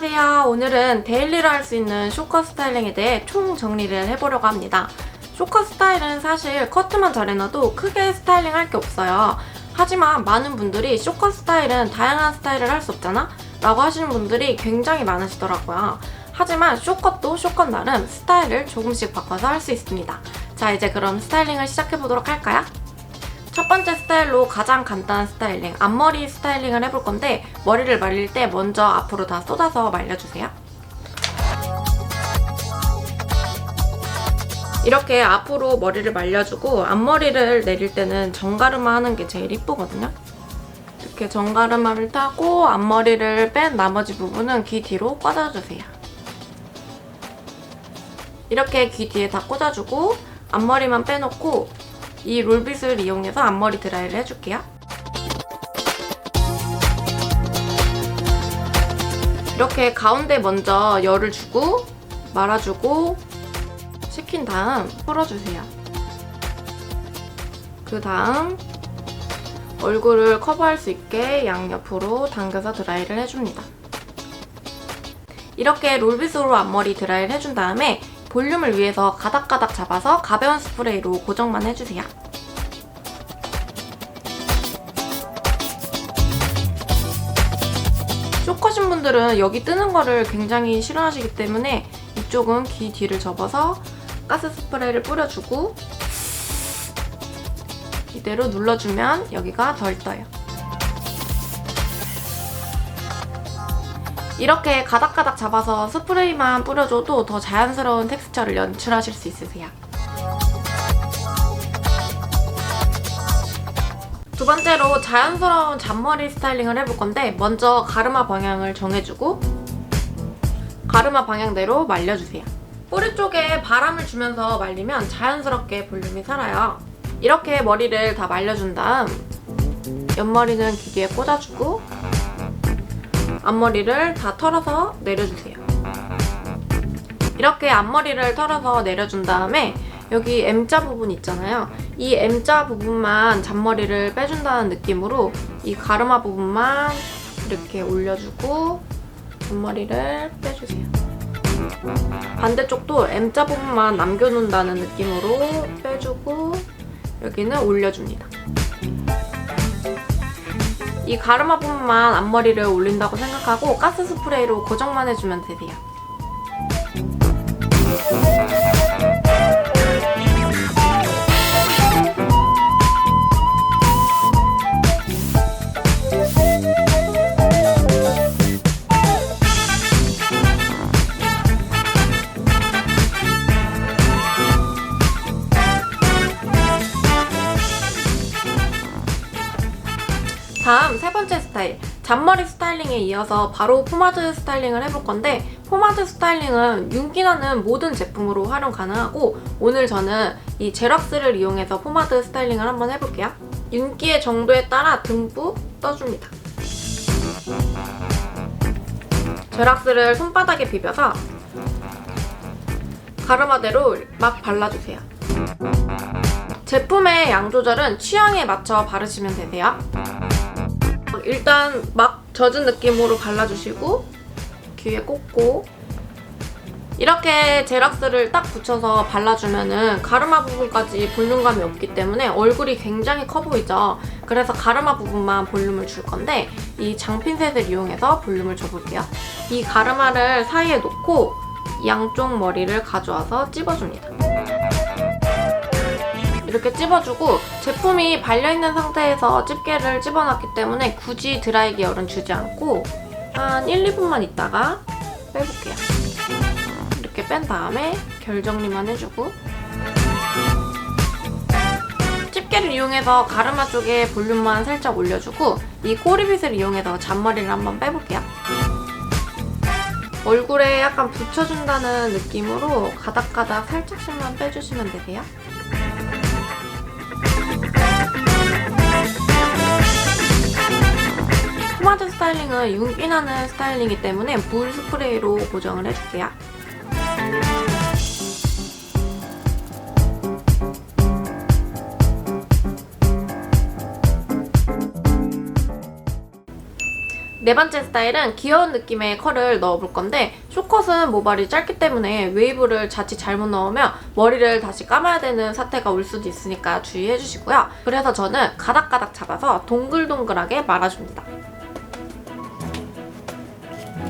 안녕하세요. 오늘은 데일리로 할 수 있는 쇼커 스타일링에 대해 총 정리를 해보려고 합니다. 쇼커 스타일은 사실 커트만 잘해놔도 크게 스타일링 할 게 없어요. 하지만 많은 분들이 쇼커 스타일은 다양한 스타일을 할 수 없잖아? 라고 하시는 분들이 굉장히 많으시더라고요. 하지만 쇼컷도 쇼컷 나름 스타일을 조금씩 바꿔서 할 수 있습니다. 자, 이제 그럼 스타일링을 시작해보도록 할까요? 첫 번째 스타일로 가장 간단한 스타일링, 앞머리 스타일링을 해볼 건데 머리를 말릴 때 먼저 앞으로 다 쏟아서 말려주세요. 이렇게 앞으로 머리를 말려주고 앞머리를 내릴 때는 정가르마 하는 게 제일 이쁘거든요. 이렇게 정가르마를 타고 앞머리를 뺀 나머지 부분은 귀 뒤로 꽂아주세요. 이렇게 귀 뒤에 다 꽂아주고 앞머리만 빼놓고 이 롤빗을 이용해서 앞머리 드라이를 해줄게요. 이렇게 가운데 먼저 열을 주고 말아주고 식힌 다음 풀어주세요. 그 다음 얼굴을 커버할 수 있게 양옆으로 당겨서 드라이를 해줍니다. 이렇게 롤빗으로 앞머리 드라이를 해준 다음에 볼륨을 위해서 가닥가닥 잡아서 가벼운 스프레이로 고정만 해주세요. 쇼컷인 분들은 여기 뜨는 거를 굉장히 싫어하시기 때문에 이쪽은 귀 뒤를 접어서 가스 스프레이를 뿌려주고 이대로 눌러주면 여기가 덜 떠요. 이렇게 가닥가닥 잡아서 스프레이만 뿌려줘도 더 자연스러운 텍스처를 연출하실 수 있으세요. 두 번째로 자연스러운 잔머리 스타일링을 해볼 건데 먼저 가르마 방향을 정해주고 가르마 방향대로 말려주세요. 뿌리 쪽에 바람을 주면서 말리면 자연스럽게 볼륨이 살아요. 이렇게 머리를 다 말려준 다음 옆머리는 기계에 꽂아주고 앞머리를 다 털어서 내려주세요. 이렇게 앞머리를 털어서 내려준 다음에 여기 M자 부분 있잖아요. 이 M자 부분만 잔머리를 빼준다는 느낌으로 이 가르마 부분만 이렇게 올려주고 잔머리를 빼주세요. 반대쪽도 M자 부분만 남겨놓는다는 느낌으로 빼주고 여기는 올려줍니다. 이 가르마 부분만 앞머리를 올린다고 생각하고 가스 스프레이로 고정만 해주면 되세요. 다음 스타일 잔머리 스타일링에 이어서 바로 포마드 스타일링을 해볼 건데 포마드 스타일링은 윤기나는 모든 제품으로 활용 가능하고 오늘 저는 이 제락스를 이용해서 포마드 스타일링을 한번 해볼게요. 윤기의 정도에 따라 듬뿍 떠줍니다. 제락스를 손바닥에 비벼서 가르마대로 막 발라주세요. 제품의 양 조절은 취향에 맞춰 바르시면 되세요. 일단 막 젖은 느낌으로 발라주시고 귀에 꽂고 이렇게 제락스를 딱 붙여서 발라주면은 가르마 부분까지 볼륨감이 없기 때문에 얼굴이 굉장히 커 보이죠. 그래서 가르마 부분만 볼륨을 줄 건데 이 장핀셋을 이용해서 볼륨을 줘볼게요. 이 가르마를 사이에 놓고 양쪽 머리를 가져와서 찝어줍니다. 이렇게 찝어주고 제품이 발려있는 상태에서 집게를 찝어놨기 때문에 굳이 드라이 계열은 주지 않고 한 1, 2분만 있다가 빼볼게요. 이렇게 뺀 다음에 결 정리만 해주고 집게를 이용해서 가르마 쪽에 볼륨만 살짝 올려주고 이 꼬리빗을 이용해서 잔머리를 한번 빼볼게요. 얼굴에 약간 붙여준다는 느낌으로 가닥가닥 살짝씩만 빼주시면 되세요. 스타일링은 윤기나는 스타일링이기 때문에 물 스프레이로 고정을 해줄게요. 네 번째 스타일은 귀여운 느낌의 컬을 넣어볼 건데 쇼컷은 모발이 짧기 때문에 웨이브를 자칫 잘못 넣으면 머리를 다시 감아야 되는 사태가 올 수도 있으니까 주의해 주시고요. 그래서 저는 가닥가닥 잡아서 동글동글하게 말아줍니다.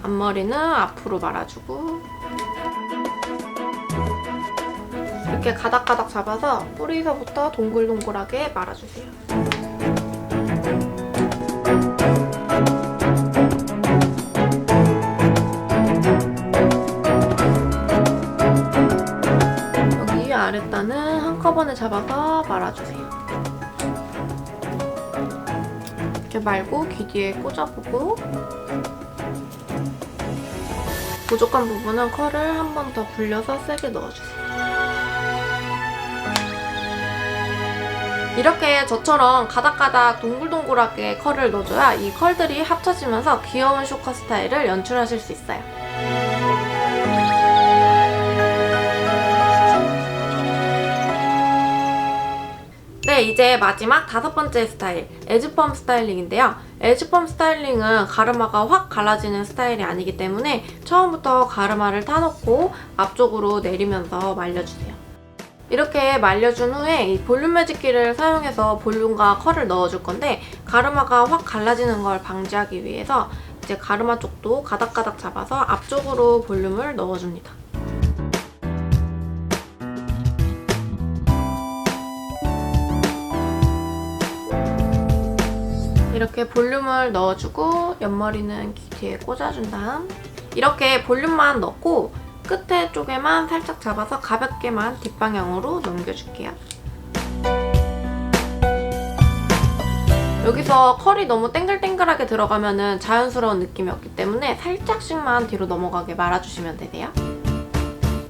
앞머리는 앞으로 말아주고 이렇게 가닥가닥 잡아서 뿌리서부터 동글동글하게 말아주세요. 여기 아랫단은 한꺼번에 잡아서 말아주세요. 이렇게 말고 귀 뒤에 꽂아보고 부족한 부분은 컬을 한 번 더 불려서 세게 넣어주세요. 이렇게 저처럼 가닥가닥 동글동글하게 컬을 넣어줘야 이 컬들이 합쳐지면서 귀여운 쇼커 스타일을 연출하실 수 있어요. 네, 이제 마지막 다섯 번째 스타일, 에즈펌 스타일링인데요. 에즈펌 스타일링은 가르마가 확 갈라지는 스타일이 아니기 때문에 처음부터 가르마를 타놓고 앞쪽으로 내리면서 말려주세요. 이렇게 말려준 후에 이 볼륨 매직기를 사용해서 볼륨과 컬을 넣어줄 건데 가르마가 확 갈라지는 걸 방지하기 위해서 이제 가르마 쪽도 가닥가닥 잡아서 앞쪽으로 볼륨을 넣어줍니다. 이렇게 볼륨을 넣어주고 옆머리는 귀 뒤에 꽂아준 다음 이렇게 볼륨만 넣고 끝에 쪽에만 살짝 잡아서 가볍게만 뒷방향으로 넘겨줄게요. 여기서 컬이 너무 땡글땡글하게 들어가면 자연스러운 느낌이 없기 때문에 살짝씩만 뒤로 넘어가게 말아주시면 되세요.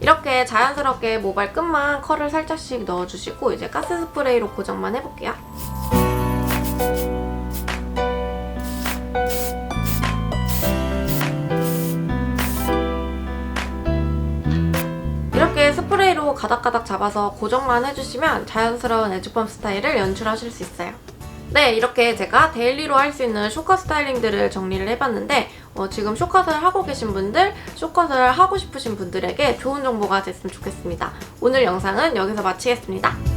이렇게 자연스럽게 모발 끝만 컬을 살짝씩 넣어주시고 이제 가스 스프레이로 고정만 해볼게요. 가닥가닥 잡아서 고정만 해주시면 자연스러운 에즈펌 스타일을 연출하실 수 있어요. 네, 이렇게 제가 데일리로 할 수 있는 쇼컷 스타일링들을 정리를 해봤는데 어, 지금 쇼컷을 하고 계신 분들, 쇼컷을 하고 싶으신 분들에게 좋은 정보가 됐으면 좋겠습니다. 오늘 영상은 여기서 마치겠습니다.